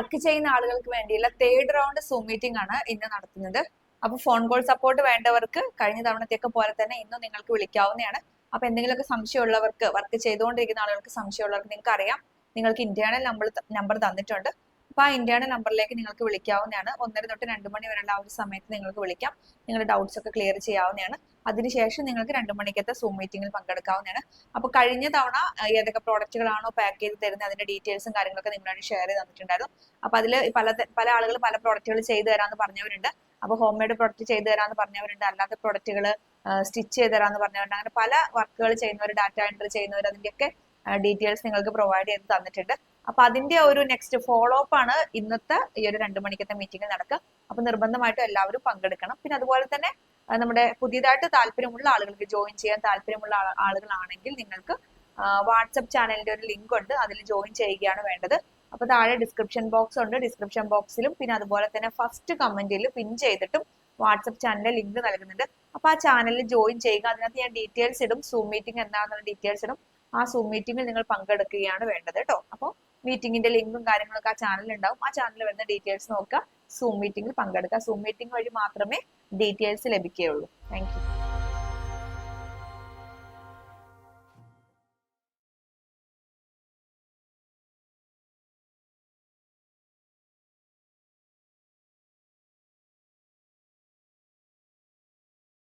Work ചെയ്യുന്ന ആളുകൾക്ക് വേണ്ടിയുള്ള തേർഡ് റൗണ്ട് സൂം മീറ്റിംഗ് ആണ് ഇന്ന് നടത്തുന്നത്. അപ്പൊ ഫോൺ കോൾ സപ്പോർട്ട് വേണ്ടവർക്ക് കഴിഞ്ഞ തവണത്തെയൊക്കെ പോലെ തന്നെ ഇന്നും നിങ്ങൾക്ക് വിളിക്കാവുന്നതാണ്. അപ്പൊ എന്തെങ്കിലുമൊക്കെ സംശയമുള്ളവർക്ക് വർക്ക് ചെയ്തുകൊണ്ടിരിക്കുന്ന ആളുകൾക്ക് സംശയമുള്ളവർക്ക് നിങ്ങൾക്ക് അറിയാം നിങ്ങൾക്ക് ഇന്റേണൽ നമ്പർ തന്നിട്ടുണ്ട്. അപ്പൊ ആ ഇന്ത്യയുടെ നമ്പറിലേക്ക് നിങ്ങൾക്ക് വിളിക്കാവുന്നതാണ്. ഒന്നര തൊട്ട് രണ്ട് മണി വരെയുള്ള ആ ഒരു സമയത്ത് നിങ്ങൾക്ക് വിളിക്കാം. നിങ്ങളുടെ ഡൗട്ട്സ് ഒക്കെ ക്ലിയർ ചെയ്യാവുന്നതാണ്. അതിനുശേഷം നിങ്ങൾക്ക് രണ്ട് മണിക്കത്തെ സൂം മീറ്റിംഗിൽ പങ്കെടുക്കാവുന്നതാണ്. അപ്പൊ കഴിഞ്ഞ തവണ ഏതൊക്കെ പ്രോഡക്റ്റുകളാണോ പാക്ക് ചെയ്ത് തരുന്നത് അതിന്റെ ഡീറ്റെയിൽസും കാര്യങ്ങളൊക്കെ നിങ്ങളോട് ഷെയർ ചെയ്ത് തന്നിട്ടുണ്ടായിരുന്നു. അപ്പൊ അതിൽ പല പല ആളുകൾ പല പ്രോഡക്റ്റുകൾ ചെയ്തു തരാമെന്ന് പറഞ്ഞവരുണ്ട്. അപ്പൊ ഹോം മെയ്ഡ് പ്രോഡക്റ്റ് ചെയ്തു തരാമെന്ന് പറഞ്ഞവരുണ്ട്. അല്ലാത്ത പ്രോഡക്റ്റുകൾ സ്റ്റിച്ച് ചെയ്ത് തരാമെന്ന് പറഞ്ഞവരുണ്ട്. അങ്ങനെ പല വർക്കുകൾ ചെയ്യുന്നവർ ഡാറ്റ എൻട്രി ചെയ്യുന്നവർ അതിന്റെയൊക്കെ ഡീറ്റെയിൽസ് നിങ്ങൾക്ക് പ്രൊവൈഡ് ചെയ്ത് തന്നിട്ടുണ്ട്. അപ്പൊ അതിന്റെ ഒരു നെക്സ്റ്റ് ഫോളോ അപ്പ് ആണ് ഇന്നത്തെ ഈ ഒരു രണ്ടു മണിക്കത്തെ മീറ്റിംഗിൽ നടക്കുക. അപ്പൊ നിർബന്ധമായിട്ടും എല്ലാവരും പങ്കെടുക്കണം. പിന്നെ അതുപോലെ തന്നെ നമ്മുടെ പുതിയതായിട്ട് താല്പര്യമുള്ള ആളുകൾക്ക് ജോയിൻ ചെയ്യാൻ താല്പര്യമുള്ള ആള- ആളുകളാണെങ്കിൽ നിങ്ങൾക്ക് വാട്സപ്പ് ചാനലിന്റെ ഒരു ലിങ്ക് ഉണ്ട്. അതിൽ ജോയിൻ ചെയ്യുകയാണ് വേണ്ടത്. അപ്പൊ താഴെ ഡിസ്ക്രിപ്ഷൻ ബോക്സ് ഉണ്ട്. ഡിസ്ക്രിപ്ഷൻ ബോക്സിലും പിന്നെ അതുപോലെ തന്നെ ഫസ്റ്റ് കമന്റിൽ പിൻ ചെയ്തിട്ടും വാട്സപ്പ് ചാനലിലെ ലിങ്ക് നൽകുന്നുണ്ട്. അപ്പൊ ആ ചാനലിൽ ജോയിൻ ചെയ്യുക. അതിനകത്ത് ഞാൻ ഡീറ്റെയിൽസ് ഇടും. സൂം മീറ്റിംഗ് എന്താണെന്നുള്ള ഡീറ്റെയിൽസ് ഇടും. ആ സൂം മീറ്റിംഗിൽ നിങ്ങൾ പങ്കെടുക്കുകയാണ് വേണ്ടത് കേട്ടോ അപ്പോൾ മീറ്റിംഗിന്റെ ലിങ്കും കാര്യങ്ങളൊക്കെ ആ ചാനലിൽ ഉണ്ടാവും ആ ചാനലിൽ വരുന്ന ഡീറ്റെയിൽസ് നോക്കുക. സൂം മീറ്റിംഗിൽ പങ്കെടുക്കുക. സൂം മീറ്റിംഗ് വഴി മാത്രമേ ഡീറ്റെയിൽസ് ലഭിക്കുകയുള്ളൂ. താങ്ക്